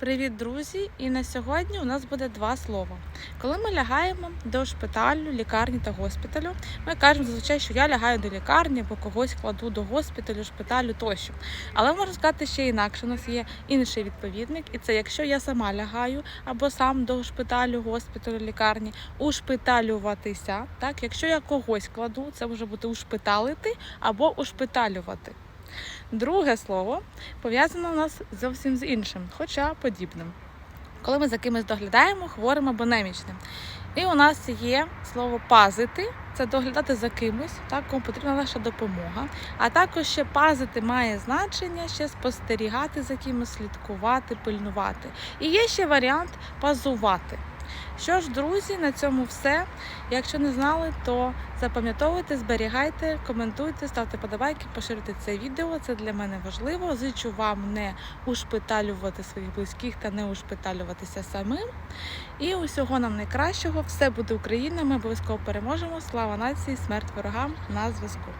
Привіт, друзі! І на сьогодні у нас буде два слова. Коли ми лягаємо до шпиталю, лікарні та госпіталю, ми кажемо зазвичай, що я лягаю до лікарні або когось кладу до госпіталю, шпиталю тощо. Але можна сказати ще інакше. У нас є інший відповідник, і це якщо я сама лягаю або сам до шпиталю, госпіталю, лікарні, ушпиталюватися. Так, якщо я когось кладу, це може бути ушпиталити або ушпиталювати. Друге слово пов'язано у нас зовсім з іншим, хоча подібним. Коли ми за кимось доглядаємо, хворим або немічним. І у нас є слово пазити це доглядати за кимось, так, кому потрібна наша допомога. А також ще пазити має значення ще спостерігати за кимось, слідкувати, пильнувати. І є ще варіант пазувати. Що ж, друзі, на цьому все. Якщо не знали, то запам'ятовуйте, зберігайте, коментуйте, ставте подобайки, поширюйте це відео. Це для мене важливо. Зичу вам не ушпиталювати своїх близьких та не ушпиталюватися самим. І усього нам найкращого. Все буде Україна. Ми обов'язково переможемо. Слава нації, смерть ворогам на зв'язку.